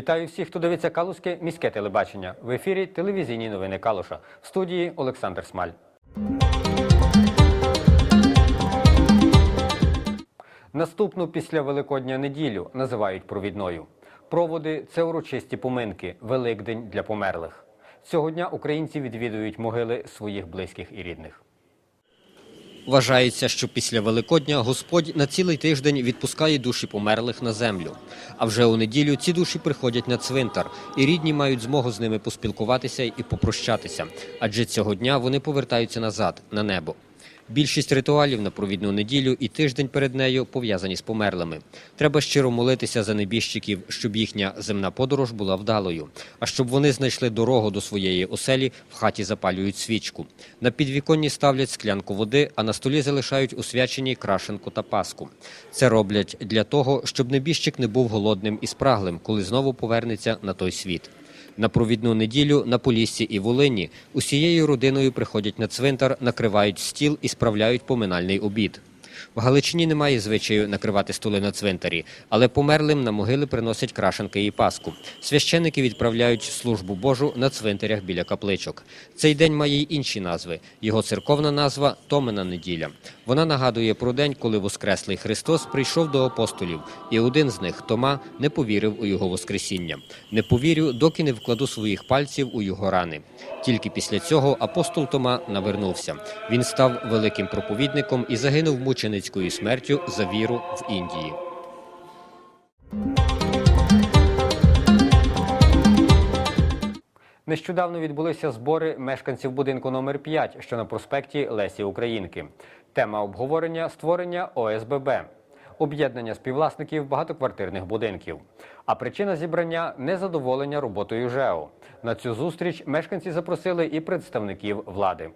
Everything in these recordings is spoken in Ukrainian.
Вітаю всіх, хто дивиться Калузьке міське телебачення. В ефірі телевізійні новини Калуша. В студії Олександр Смаль. Наступну після Великодня неділю називають провідною. Проводи це урочисті поминки, Великдень для померлих. Цього дня українці відвідують могили своїх близьких і рідних. Вважається, що після Великодня Господь на цілий тиждень відпускає душі померлих на землю. А вже у неділю ці душі приходять на цвинтар, і рідні мають змогу з ними поспілкуватися і попрощатися, адже цього дня вони повертаються назад на небо. Більшість ритуалів на провідну неділю і тиждень перед нею пов'язані з померлими. Треба щиро молитися за небіжчиків, щоб їхня земна подорож була вдалою, а щоб вони знайшли дорогу до своєї оселі, в хаті запалюють свічку. На підвіконні ставлять склянку води, а на столі залишають усвячені крашенку та паску. Це роблять для того, щоб небіжчик не був голодним і спраглим, коли знову повернеться на той світ. На провідну неділю на Поліссі і Волині усією родиною приходять на цвинтар, накривають стіл і справляють поминальний обід. В Галичині немає звичаю накривати столи на цвинтарі, але померлим на могили приносять крашенки і паску. Священники відправляють службу Божу на цвинтарях біля капличок. Цей день має й інші назви. Його церковна назва Томина неділя. Вона нагадує про день, коли Воскреслий Христос прийшов до апостолів, і один з них, Тома, не повірив у його Воскресіння. Не повірю, доки не вкладу своїх пальців у його рани. Тільки після цього апостол Тома навернувся. Він став великим проповідником і загинув мученицькою смертю за віру в Індії. Нещодавно відбулися збори мешканців будинку номер 5, що на проспекті Лесі Українки. Тема обговорення створення ОСББ об'єднання співвласників багатоквартирних будинків. А причина зібрання незадоволення роботою ЖЕО. На цю зустріч мешканці запросили і представників влади.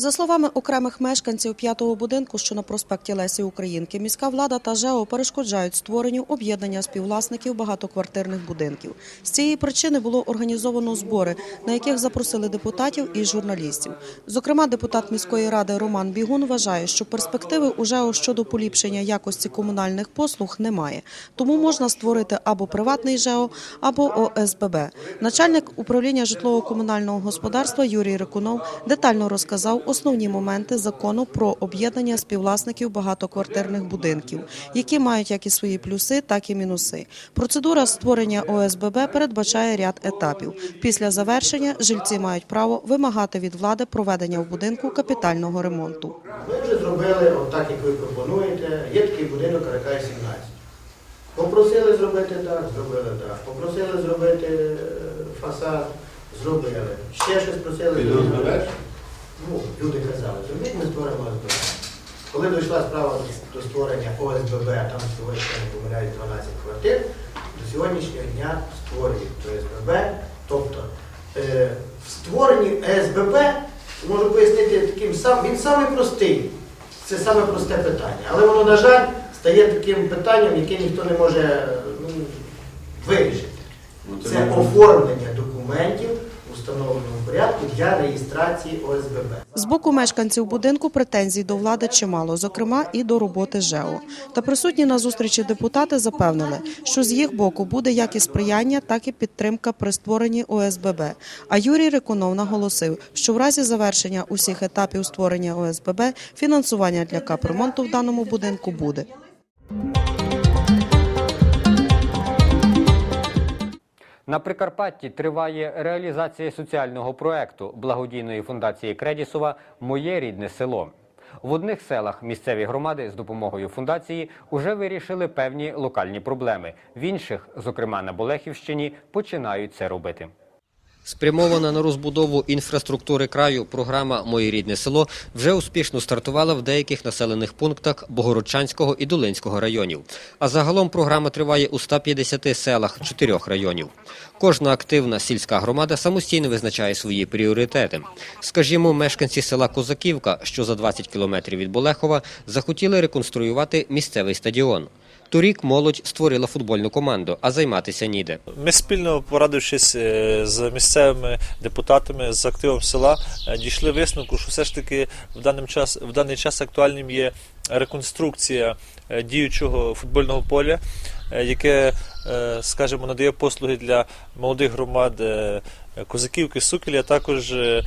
За словами окремих мешканців п'ятого будинку, що на проспекті Лесі Українки, міська влада та ЖЕО перешкоджають створенню об'єднання співвласників багатоквартирних будинків. З цієї причини було організовано збори, на яких запросили депутатів і журналістів. Зокрема, депутат міської ради Роман Бігун вважає, що перспективи у ЖЕО щодо поліпшення якості комунальних послуг немає. Тому можна створити або приватний ЖЕО, або ОСББ. Начальник управління житлово-комунального господарства Юрій Рикунов детально розказав основні моменти закону про об'єднання співвласників багатоквартирних будинків, які мають як і свої плюси, так і мінуси. Процедура створення ОСББ передбачає ряд етапів. Після завершення жильці мають право вимагати від влади проведення в будинку капітального ремонту. Ми вже зробили отак, як ви пропонуєте. Є такий будинок РК 17. Попросили зробити так, зробили так. Попросили зробити е, фасад, зробили. Ще щось просили. Ну, люди казали, зробіть, ми створимо ОСББ. Коли дійшла справа до створення ОСББ, там не помиляюсь, 12 квартир, до сьогоднішнього дня створюють ОСББ. Тобто е, в створенні ОСББ, можу пояснити таким сам, він самий простий. Це саме просте питання. Але воно, на жаль, стає таким питанням, яке ніхто не може е, ну, вирішити. Це оформлення документів встановленому порядку для реєстрації ОСББ. З боку мешканців будинку претензій до влади чимало, зокрема і до роботи ЖЕО. Та присутні на зустрічі депутати запевнили, що з їх боку буде як і сприяння, так і підтримка при створенні ОСББ. А Юрій Рикунов наголосив, що в разі завершення усіх етапів створення ОСББ фінансування для капремонту в даному будинку буде. На Прикарпатті триває реалізація соціального проекту благодійної фундації Кредісова Моє рідне село. В одних селах місцеві громади з допомогою фундації уже вирішили певні локальні проблеми. В інших, зокрема на Болехівщині, починають це робити. Спрямована на розбудову інфраструктури краю, програма Моє рідне село вже успішно стартувала в деяких населених пунктах Богородчанського і Долинського районів. А загалом програма триває у 150 селах чотирьох районів. Кожна активна сільська громада самостійно визначає свої пріоритети. Скажімо, мешканці села Козаківка, що за 20 кілометрів від Болехова, захотіли реконструювати місцевий стадіон. Торік молодь створила футбольну команду, а займатися ніде. Ми спільно порадившись е, з місцевими депутатами з активом села, е, дійшли висновку, що все ж таки в даний час в даний час актуальним є реконструкція е, діючого футбольного поля, яке, скажімо, надає послуги для молодих громад Козаківки, Сукелі, також е,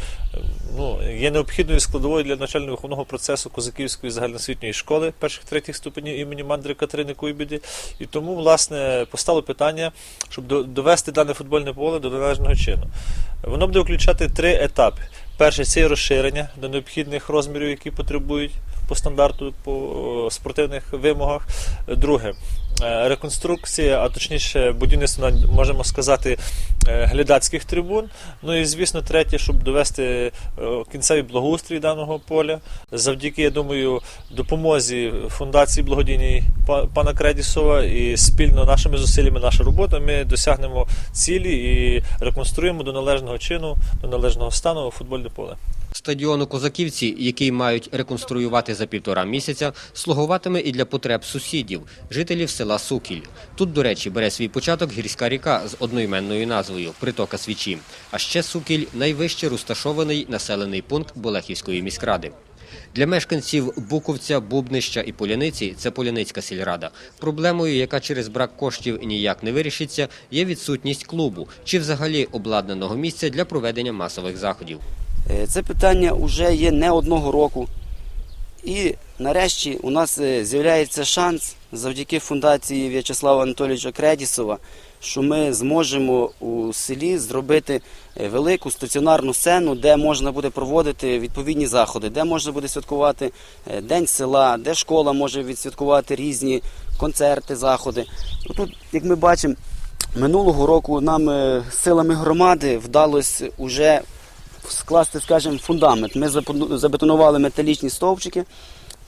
ну, є необхідною складовою для навчально-виховного процесу Козаківської загальноосвітньої школи перших третіх ступенів імені Мандри Катерини Куйбіди. І тому, власне, постало питання, щоб довести дане футбольне поле до належного чину. Воно буде включати три етапи. Перший це розширення до необхідних розмірів, які потребують по стандарту, по спортивних вимогах. Друге е, реконструкція, а точніше будівництво, можемо сказати, е, глядацьких трибун. Ну і звісно, третє, щоб довести е, кінцевий благоустрій даного поля. Завдяки, я думаю, допомозі фундації благодійній па- пана Кредісова і спільно нашими зусиллями, наша робота, ми досягнемо цілі і реконструємо до належного чину, до належного стану футбольне поле. Стадіону Козаківці, який мають реконструювати за півтора місяця, слугуватиме і для потреб сусідів, жителів села Сукіль. Тут, до речі, бере свій початок гірська ріка з одноіменною назвою Притока Свічі. А ще Сукіль найвище розташований населений пункт Болехівської міськради. Для мешканців Буковця, Бубнища і Поляниці це Поляницька сільрада. Проблемою, яка через брак коштів ніяк не вирішиться, є відсутність клубу чи взагалі обладнаного місця для проведення масових заходів. Е, Це питання вже є не одного року. І нарешті у нас е, з'являється шанс завдяки фундації В'ячеслава Анатолійовича Кредісова, що ми зможемо у селі зробити е, велику стаціонарну сцену, де можна буде проводити відповідні заходи, де можна буде святкувати День села, де школа може відсвяткувати різні концерти, заходи. Тут, як ми бачимо, минулого року нам силами громади вдалося уже скласти, скажімо, фундамент. Ми забетонували металічні стовпчики,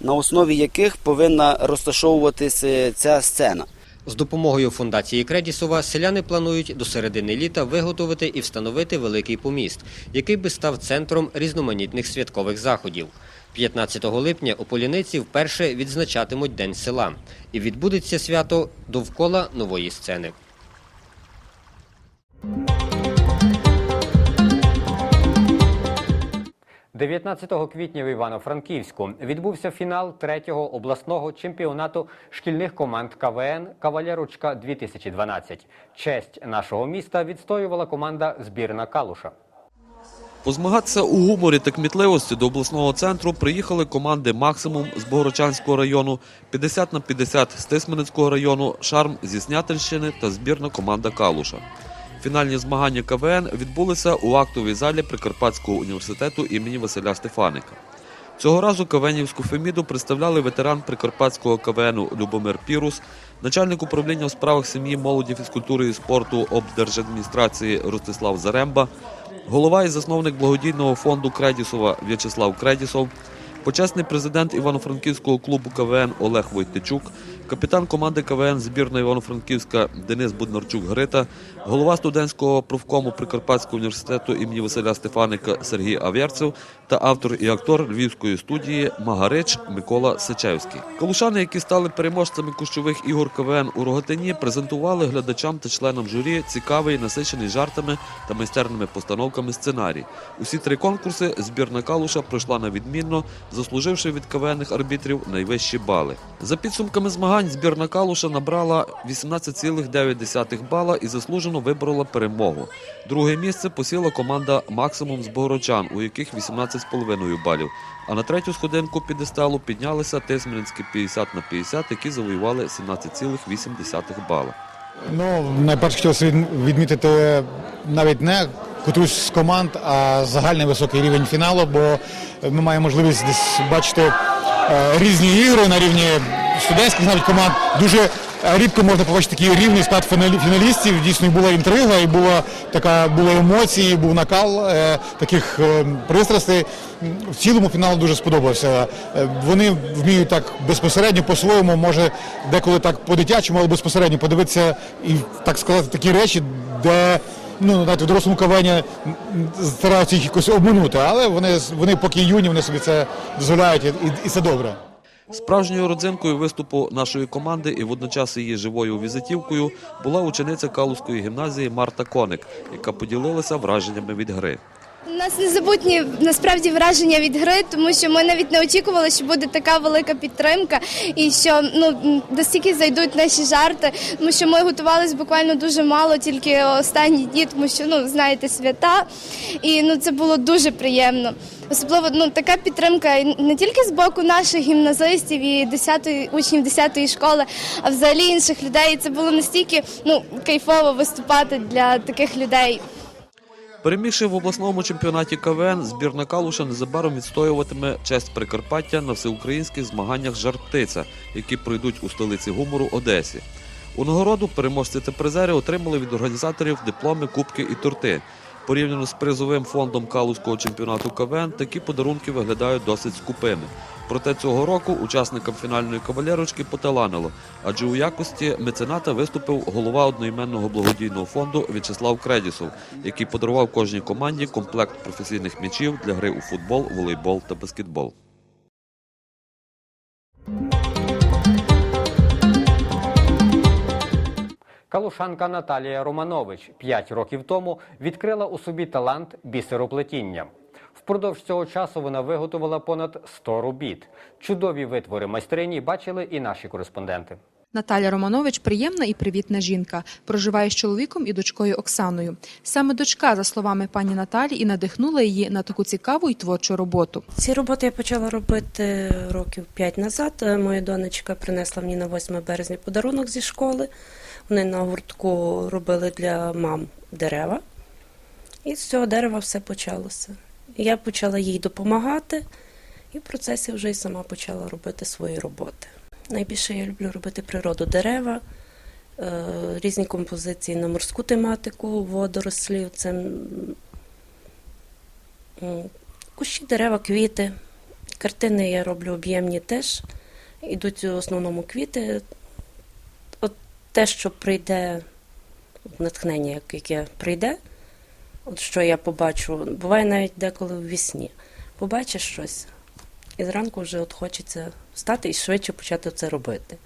на основі яких повинна розташовуватися ця сцена. З допомогою фундації Кредісова селяни планують до середини літа виготовити і встановити великий поміст, який би став центром різноманітних святкових заходів. 15 липня у Поляниці вперше відзначатимуть День села, і відбудеться свято довкола нової сцени. 19 квітня в Івано-Франківську відбувся фінал третього обласного чемпіонату шкільних команд КВН Кавалерочка 2012. Честь нашого міста відстоювала команда збірна Калуша. Позмагатися у гуморі та кмітливості до обласного центру приїхали команди Максимум з Богородчанського району, 50 на 50 з Тисменецького району, Шарм зі Снятинщини та збірна команда Калуша. Фінальні змагання КВН відбулися у актовій залі Прикарпатського університету імені Василя Стефаника. Цього разу КВНівську Феміду представляли ветеран Прикарпатського КВНу Любомир Пірус, начальник управління у справах сім'ї, молоді, фізкультури і спорту облдержадміністрації Ростислав Заремба, голова і засновник благодійного фонду Кредісова В'ячеслав Кредісов, почесний президент Івано-Франківського клубу КВН Олег Войтичук, капітан команди КВН збірної Івано-Франківська Денис Буднарчук Грита, голова студентського профкому Прикарпатського університету імені Василя Стефаника Сергій Авєрцев та автор і актор львівської студії Магарич Микола Сичевський. Калушани, які стали переможцями кущових ігор КВН у Рогатині, презентували глядачам та членам журі цікавий, насичений жартами та майстерними постановками сценарій. Усі три конкурси збірна Калуша пройшла на відмінно, заслуживши від КВНних арбітрів найвищі бали. За підсумками змагань збірна Калуша набрала 18,9 бала і заслужено виборола перемогу. Друге місце посіла команда Максимум з Богородчан, у яких 18,5 балів. А на третю сходинку підесталу піднялися Тисменські 50 на 50, які завоювали 17,8 бала. Ну, найперше хотілося відмітити навіть не котрусь з команд, а загальний високий рівень фіналу, бо ми маємо можливість десь бачити е, різні ігри на рівні студентських навіть команд. Дуже рідко можна побачити такий рівний склад фіналістів. Дійсно, була інтрига, і була така були емоції, був накал е, таких е, пристрастей. В цілому фінал дуже сподобався. Е, Вони вміють так безпосередньо по-своєму, може деколи так по-дитячому, але безпосередньо подивитися і так сказати такі речі, де ну знаєте, в дорослому кавені стараються їх якось обминути, але вони вони поки юні, вони собі це дозволяють, і, і це добре. Справжньою родзинкою виступу нашої команди і водночас її живою візитівкою була учениця Калузької гімназії Марта Коник, яка поділилася враженнями від гри. У нас незабутні насправді враження від гри, тому що ми навіть не очікували, що буде така велика підтримка, і що ну настільки зайдуть наші жарти. Тому що ми готувалися буквально дуже мало, тільки останні дні, тому що ну знаєте свята, і ну це було дуже приємно. Особливо ну така підтримка не тільки з боку наших гімназистів і 10 учнів 10-ї школи, а взагалі інших людей. І Це було настільки ну кайфово виступати для таких людей. Перемігши в обласному чемпіонаті КВН, збірна Калуша незабаром відстоюватиме честь Прикарпаття на всеукраїнських змаганнях «Жар-птиця», які пройдуть у столиці гумору Одесі. У нагороду переможці та призери отримали від організаторів дипломи, кубки і торти. Порівняно з призовим фондом Калузького чемпіонату КВН, такі подарунки виглядають досить скупими. Проте цього року учасникам фінальної кавалерочки поталанило, адже у якості мецената виступив голова одноіменного благодійного фонду В'ячеслав Кредісов, який подарував кожній команді комплект професійних м'ячів для гри у футбол, волейбол та баскетбол. Калушанка Наталія Романович 5 років тому відкрила у собі талант бісероплетіння. Впродовж цього часу вона виготовила понад 100 робіт. Чудові витвори майстрині бачили і наші кореспонденти. Наталя Романович приємна і привітна жінка. Проживає з чоловіком і дочкою Оксаною. Саме дочка, за словами пані Наталі, і надихнула її на таку цікаву і творчу роботу. Ці роботи я почала робити років 5 назад. Е, Моя донечка принесла мені на 8 березня подарунок зі школи. Вони на гуртку робили для мам дерева. І з цього дерева все почалося. Я почала їй допомагати, і в процесі вже й сама почала робити свої роботи. Найбільше я люблю робити природу дерева, е, різні композиції на морську тематику, водорослів. Це кущі, дерева, квіти. Картини я роблю об'ємні теж. Ідуть в основному квіти. Те, що прийде, натхнення, яке прийде, от що я побачу, буває навіть деколи в вісні. Побачиш щось, і зранку вже от хочеться встати і швидше почати це робити.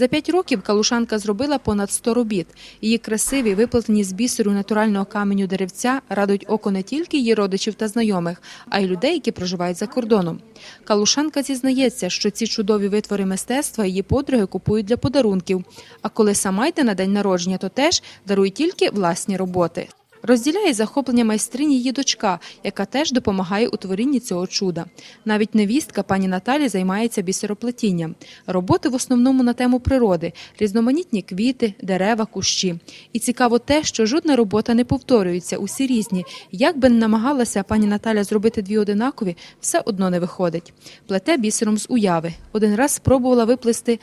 За п'ять років калушанка зробила понад 100 робіт. Її красиві, виплетені з бісеру натурального каменю деревця радують око не тільки її родичів та знайомих, а й людей, які проживають за кордоном. Калушанка зізнається, що ці чудові витвори мистецтва її подруги купують для подарунків. А коли сама йде на день народження, то теж дарує тільки власні роботи. Розділяє захоплення майстрині її дочка, яка теж допомагає у творінні цього чуда. Навіть невістка пані Наталі займається бісероплетінням. Роботи в основному на тему природи, різноманітні квіти, дерева, кущі. І цікаво те, що жодна робота не повторюється, усі різні. Як би не намагалася пані Наталя зробити дві одинакові, все одно не виходить. Плете бісером з уяви. Один раз спробувала виплести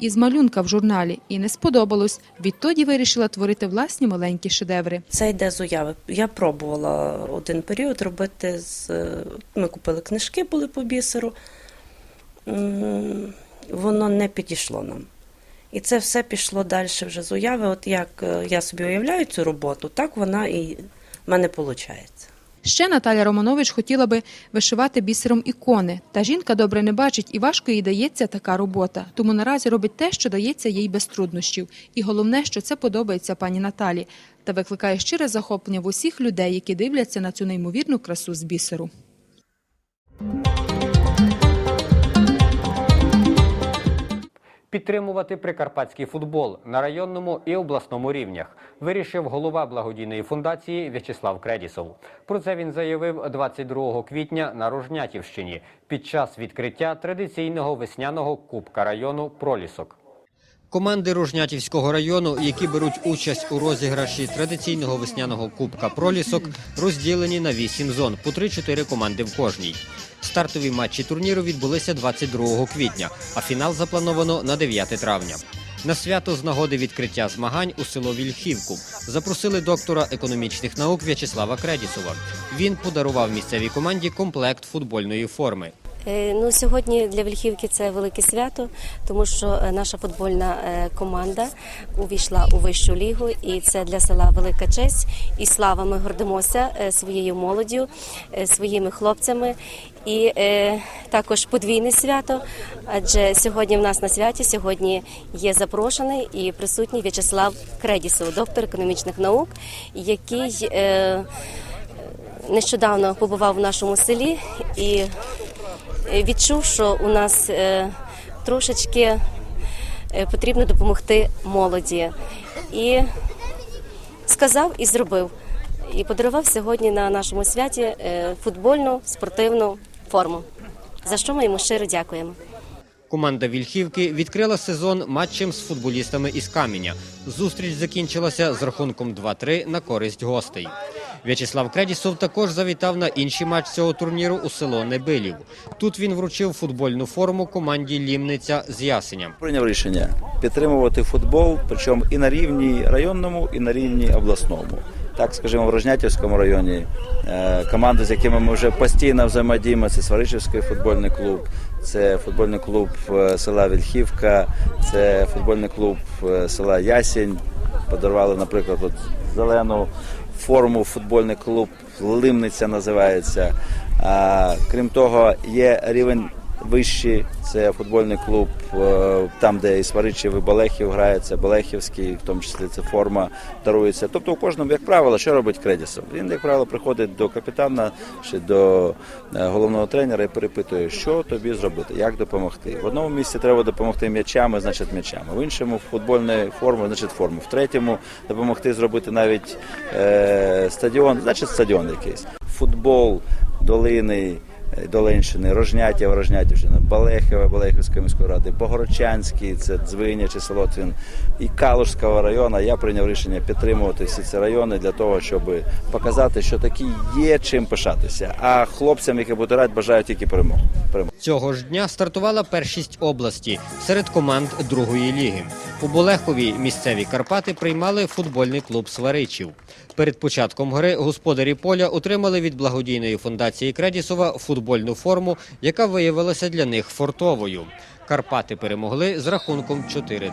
із малюнка в журналі і не сподобалось. Відтоді вирішила творити власні маленькі шедеври. Це йде з уяви. Я пробувала один період робити з. Ми купили книжки, були по бісеру. Воно не підійшло нам. І це все пішло далі вже з уяви. От як е, я собі уявляю цю роботу, так вона і в мене виходить. Ще Наталя Романович хотіла би вишивати бісером ікони. Та жінка добре не бачить і важко їй дається така робота. Тому наразі робить те, що дається їй без труднощів. І головне, що це подобається пані Наталі та викликає щире захоплення в усіх людей, які дивляться на цю неймовірну красу з бісеру. Підтримувати прикарпатський футбол на районному і обласному рівнях вирішив голова благодійної фундації В'ячеслав Кредісов. Про це він заявив 22 квітня на Рожнятівщині під час відкриття традиційного весняного кубка району Пролісок. Команди Рожнятівського району, які беруть участь у розіграші традиційного весняного кубка Пролісок, розділені на 8 зон по 3-4 команди в кожній. Стартові матчі турніру відбулися 22 квітня, а фінал заплановано на 9 травня. На свято з нагоди відкриття змагань у село Вільхівку запросили доктора економічних наук В'ячеслава Кредісова. Він подарував місцевій команді комплект футбольної форми. Е, Ну, сьогодні для Вільхівки це велике свято, тому що е, наша футбольна е, команда увійшла у вищу лігу, і це для села велика честь і слава. Ми гордимося своєю молоддю, своїми хлопцями. І е, також подвійне свято. Адже сьогодні в нас на святі сьогодні є запрошений і присутній В'ячеслав Кредісов, доктор економічних наук, який е, нещодавно побував в нашому селі і відчув, що у нас е, трошечки е, потрібно допомогти молоді. І сказав і зробив. І подарував сьогодні на нашому святі е, футбольну спортивну форму. За що ми йому щиро дякуємо. Команда Вільхівки відкрила сезон матчем з футболістами із Каменя. Зустріч закінчилася з рахунком 2-3 на користь гостей. В'ячеслав Кредісов також завітав на інший матч цього турніру у село Небилів. Тут він вручив футбольну форму команді Лімниця з Ясеням. Прийняв рішення підтримувати футбол, причому і на рівні районному, і на рівні обласному. Так, скажімо, в Рожнятівському районі е, команди, з якими ми вже постійно взаємодіємо, це Сваричівський футбольний клуб, це футбольний клуб е, села Вільхівка, це футбольний клуб е, села Ясінь. Подарували, наприклад, от зелену форму футбольний клуб Лимниця називається. Крім того, є рівень вищий, це футбольний клуб, е, там, де і Сваричів, і Балехів грає, це Балехівський, в тому числі це форма дарується. Тобто у кожному, як правило, що робить Кредісов? Він, як правило, приходить до капітана чи до е, головного тренера і перепитує, що тобі зробити, як допомогти. В одному місці треба допомогти м'ячами, значить м'ячами. В іншому футбольною формою, значить форму. В третьому допомогти зробити навіть е, стадіон, значить стадіон якийсь. Футбол, долини. Е, Долинщини, Рожняття, Рожнятівщина, Балехова, Балехівської міської ради, Богородчанський, це Дзвиня чи Солотвін і Калужського району. Я прийняв рішення підтримувати всі ці райони для того, щоб показати, що такі є чим пишатися. А хлопцям, які будуть грати, бажаю тільки. Перемоги. Цього ж дня стартувала першість області серед команд другої ліги. У Болехові місцеві Карпати приймали футбольний клуб Сваричів. Перед початком гри господарі поля отримали від благодійної фундації Кредісова футбольну форму, яка виявилася для них фортовою. Карпати перемогли з рахунком 4-2.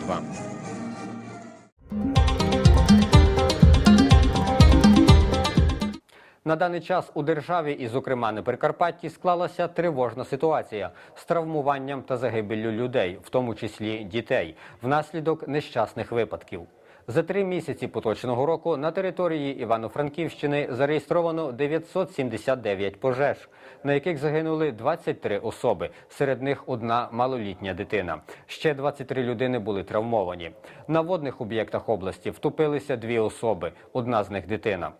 На даний час у державі і, зокрема, на Прикарпатті склалася тривожна ситуація з травмуванням та загибеллю людей, в тому числі дітей, внаслідок нещасних випадків. За три місяці поточного року на території Івано-Франківщини зареєстровано 979 пожеж, на яких загинули 23 особи. Серед них одна малолітня дитина. Ще 23 людини були травмовані. На водних об'єктах області втопилися дві особи. Одна з них дитина.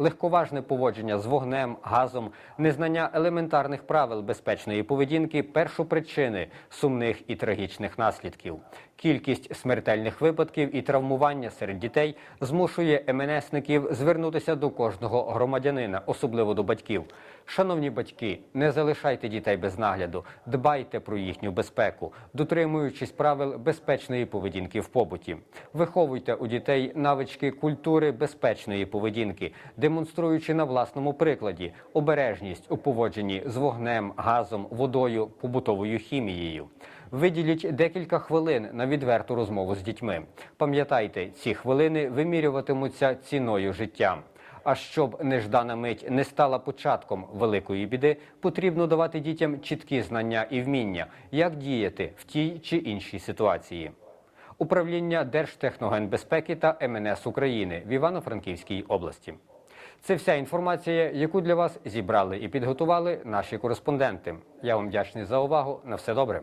Легковажне поводження з вогнем, газом, незнання елементарних правил безпечної поведінки першопричини сумних і трагічних наслідків. Кількість смертельних випадків і травмування серед дітей змушує МНСників звернутися до кожного громадянина, особливо до батьків. Шановні батьки, не залишайте дітей без нагляду, дбайте про їхню безпеку, дотримуючись правил безпечної поведінки в побуті. Виховуйте у дітей навички культури безпечної поведінки, демонструючи на власному прикладі обережність у поводженні з вогнем, газом, водою, побутовою хімією. Виділіть декілька хвилин на відверту розмову з дітьми. Пам'ятайте, ці хвилини вимірюватимуться ціною життя. А щоб неждана мить не стала початком великої біди, потрібно давати дітям чіткі знання і вміння, як діяти в тій чи іншій ситуації. Управління Держтехногенбезпеки та МНС України в Івано-Франківській області. Це вся інформація, яку для вас зібрали і підготували наші кореспонденти. Я вам вдячний за увагу. На все добре.